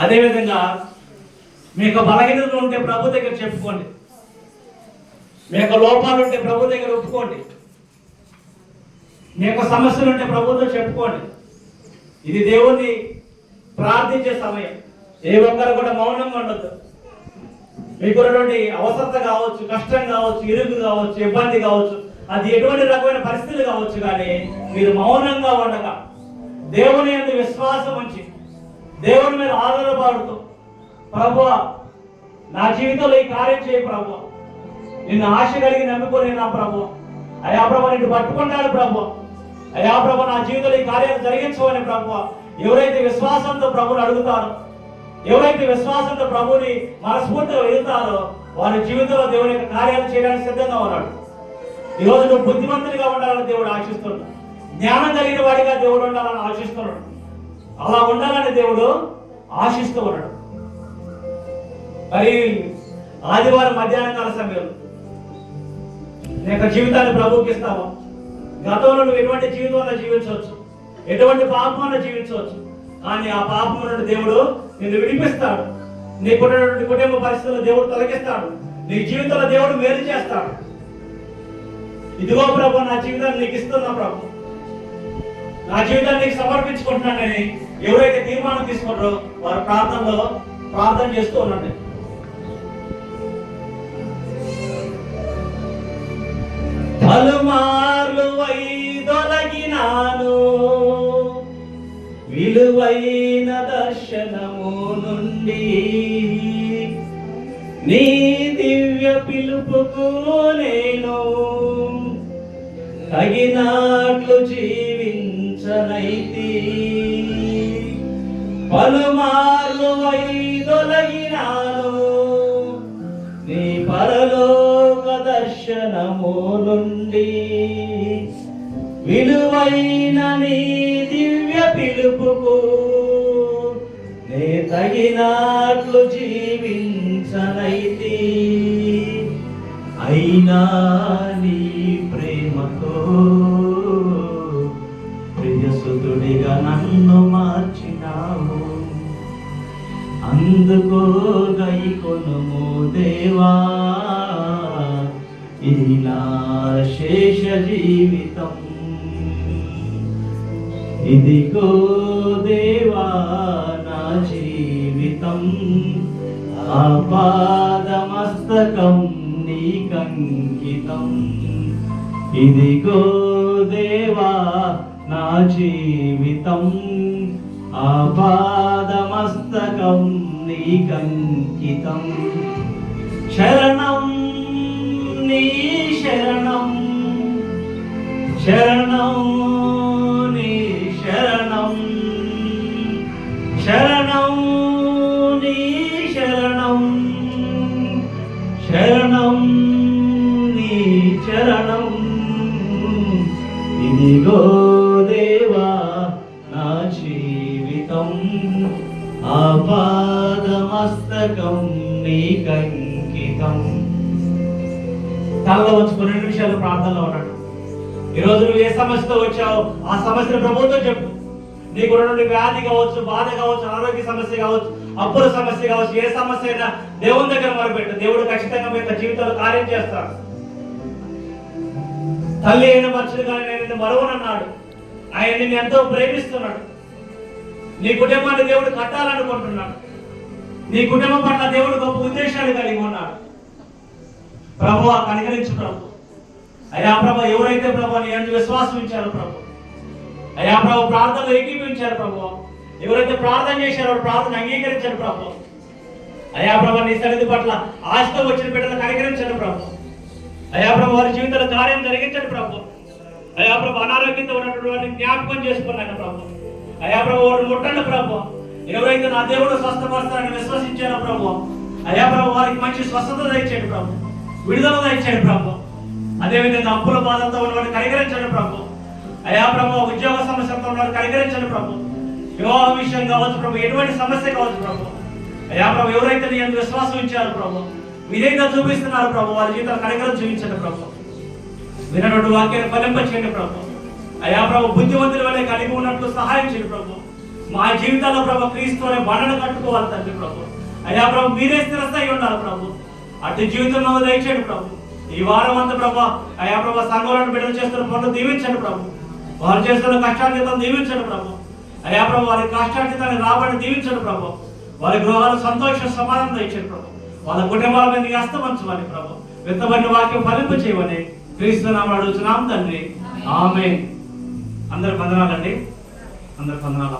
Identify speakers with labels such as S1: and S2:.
S1: అదేవిధంగా మీ యొక్క బలహీనతలు ఉంటే ప్రభు దగ్గర చెప్పుకోండి. మీ యొక్క లోపాలు ఉంటే ప్రభు దగ్గర ఒప్పుకోండి. మీ యొక్క సమస్యలు ఉంటే ప్రభుతో చెప్పుకోండి. ఇది దేవుణ్ణి ప్రార్థించే సమయం. ఏ ఒక్కరు కూడా మౌనంగా ఉండొద్దు. మీకున్నటువంటి అవసరత కావచ్చు కష్టం కావచ్చు ఇరుగు కావచ్చు ఇబ్బంది కావచ్చు అది ఎటువంటి రకమైన పరిస్థితులు కావచ్చు కానీ మీరు మౌనంగా ఉండగా దేవుని యొక్క విశ్వాసం ఉంచి దేవుని మీద ఆధారపడుతూ ప్రభు నా జీవితంలో ఈ కార్యం చేయి ప్రభు. నిన్ను ఆశ కలిగి నమ్ముకొని నా ప్రభు. అయా ప్రభు నిన్ను పట్టుకుంటాడు ప్రభు. అయా ప్రభు నా జీవితంలో ఈ కార్యాలు జరిగించమని ప్రభు. ఎవరైతే విశ్వాసంతో ప్రభుని అడుగుతారో ఎవరైతే విశ్వాసంతో ప్రభుని మనస్ఫూర్తిగా వెళ్తారో వారి జీవితంలో దేవుని యొక్క కార్యాలు చేయడానికి సిద్ధంగా ఉన్నాడు. ఈరోజు నువ్వు బుద్ధిమంతుడిగా ఉండాలని దేవుడు ఆశిస్తున్నాడు. జ్ఞానం కలిగిన వాడిగా దేవుడు ఉండాలని ఆశిస్తున్నాడు. అలా ఉండాలని దేవుడు ఆశిస్తూ ఉన్నాడు. మరి ఆదివారం మధ్యాహ్నం కాల సమయంలో నీ యొక్క జీవితాన్ని ప్రభువుకి గతంలో నువ్వు ఎటువంటి జీవితంలో జీవించవచ్చు? ఎటువంటి పాపంలో జీవించవచ్చు? కానీ ఆ పాపం నుండి దేవుడు నిన్ను విడిపిస్తాడు. నీకున్నటువంటి కుటుంబ పరిస్థితుల్లో దేవుడు తొలగిస్తాడు. నీ జీవితంలో దేవుడు మేలు చేస్తాడు. ఇదిగో ప్రభు నా జీవితాన్ని నీకు ఇస్తున్నా ప్రభు. నా జీవితాన్ని నీకు సమర్పించుకుంటున్నానని ఎవరైతే తీర్మానం తీసుకుంటారో వారు ప్రార్థనలో ప్రార్థన చేస్తూ ఉండండి. పలుమార్లు వైదొలగినాను. విలువైన దర్శనము నుండి నీ దివ్య పిలుపుకు నేను తగినట్లు జీవించనైతే. పలుమార్లు వైదొలగినాను. నీ పరలోక దర్శనము నుండి విలువైన నీ దివ్య పిలుపుకు నే తగినట్లు జీవించనైతి. అయినా నీ ప్రేమతో ప్రియసుతుడిగా నన్ను మార్చినావు ఎందుకో గై కొనుము దేవా? ఇది నా శేష జీవితం. ఇదిగో దేవా నా జీవితం. ఆపాదమస్తకం నీకంకితం ఇదిగో దేవా నా జీవితం. ఆపాదమస్తకం నీకంకితం శరణం నీ శరణం శరణం నీ శరణం శరణం నీ శరణం శరణం నీ చరణం ఇదిగో దేవా నా జీవితం। ఆపాదమస్తకం నీకంకితం తలలో వచ్చి రెండు నిమిషాలు ప్రార్థనలో ఉన్నాడు. ఈరోజు నువ్వు ఏ సమస్యతో వచ్చావు ఆ సమస్యను ప్రభుత్వం చెప్పు. నీకు ఉన్నటువంటి వ్యాధి కావచ్చు బాధ కావచ్చు అనారోగ్య సమస్య కావచ్చు అప్పుల సమస్య కావచ్చు ఏ సమస్య అయినా దేవుని దగ్గర మొరపెట్టు. దేవుడు ఖచ్చితంగా మీ జీవితంలో కార్యం చేస్తాడు. తల్లి అయిన మనుషులు కానీ నేను మరవనన్నాడు. ఆయన నిన్ను ఎంతో ప్రేమిస్తున్నాడు. నీ కుటుంబాన్ని దేవుడు కట్టాలనుకుంటున్నాడు. నీ కుటుంబం పట్ల దేవుడు గొప్ప ఉద్దేశాలు కలిగి ఉన్నాడు. ప్రభు కనికరించు ప్రభు. అయ్యా ప్రభు ఎవరైతే ప్రభు నీ అందు విశ్వాసం ఇచ్చారు ప్రభు. అయ్యా ప్రభు ప్రార్థనలు ఏకీపించారు ప్రభు. ఎవరైతే ప్రార్థన చేశారో ప్రార్థన అంగీకరించారు ప్రభు. అయ్యా ప్రభు నీ సన్నిధి పట్ల ఆశతో వచ్చిన బిడ్డలు కనికరించండి ప్రభు. అయ్యా ప్రభు వారి జీవితంలో కార్యం జరిగించండి ప్రభు. అయ్యా ప్రభు అనారోగ్యంతో ఉన్నటువంటి వారిని జ్ఞాపకం చేసుకున్నాను ప్రభు. అయ్యా ప్రభు వారు ముట్టండి ప్రభు. ఎవరైతే నా దేవుడు స్వస్థపరుస్తారని విశ్వసించారో ప్రభు అయ్యా ప్రభు వారికి మంచి స్వస్థత దయచేయండి ప్రభు. విడుదల దయచేయండి ప్రభు. అదేవిధంగా అప్పుల బాధలతో ఉన్నవాడు కనికరించండి ప్రభు. అయా ప్రభు ఉద్యోగ సమస్యలతో ఉన్నవాడిని కనికరించండి ప్రభు. వివాహ విషయం కావచ్చు ప్రభు ఎటువంటి సమస్య కావచ్చు ప్రభు. అయ్యా ప్రభు ఎవరైతే నీ విశ్వాసం ఇచ్చారు ప్రభు విధంగా చూపిస్తున్నారు ప్రభు వారి జీవితాలు కనికరం చూపించండి ప్రభు. వినటువంటి వాక్యాన్ని ఫలింపచేయండి ప్రభు. అయ్యా ప్రభు బుద్ధివంతుల వలె కలిగి ఉన్నట్లు సహాయం చేయండి ప్రభు. మా జీవితాల్లో ప్రభు క్రీస్తు అనే బండను కట్టుకోవాలి తండ్రి ప్రభు. అయ్యా ప్రభు మీరే స్థిరస్థాయి ఉండాలి ప్రభు. అటు జీవితంలో దయచేయండి ప్రభు. ఈ వారం అంతా ప్రభు అయ్యా ప్రభు సంఘాలను బిడ్డలు చేస్తున్న పనులు దీవించండి ప్రభు. వారు చేస్తున్న కష్టార్జితం దీవించండి ప్రభు. అయ్యా ప్రభు వారి కష్టార్జితాన్ని రాబడి దీవించండి ప్రభు. వారి గృహాలు సంతోష సమాధానం దయచేయండి ప్రభు. వాళ్ళ కుటుంబాల మీద అస్తమంచమని ప్రభు. విత్తబడిన వాక్యం ఫలింపు చేయమని క్రీస్తు నామని అడుగుతున్నాం తండ్రి. ఆమె అందరు వందనాలండి. అందరు వందనాలమ్మా.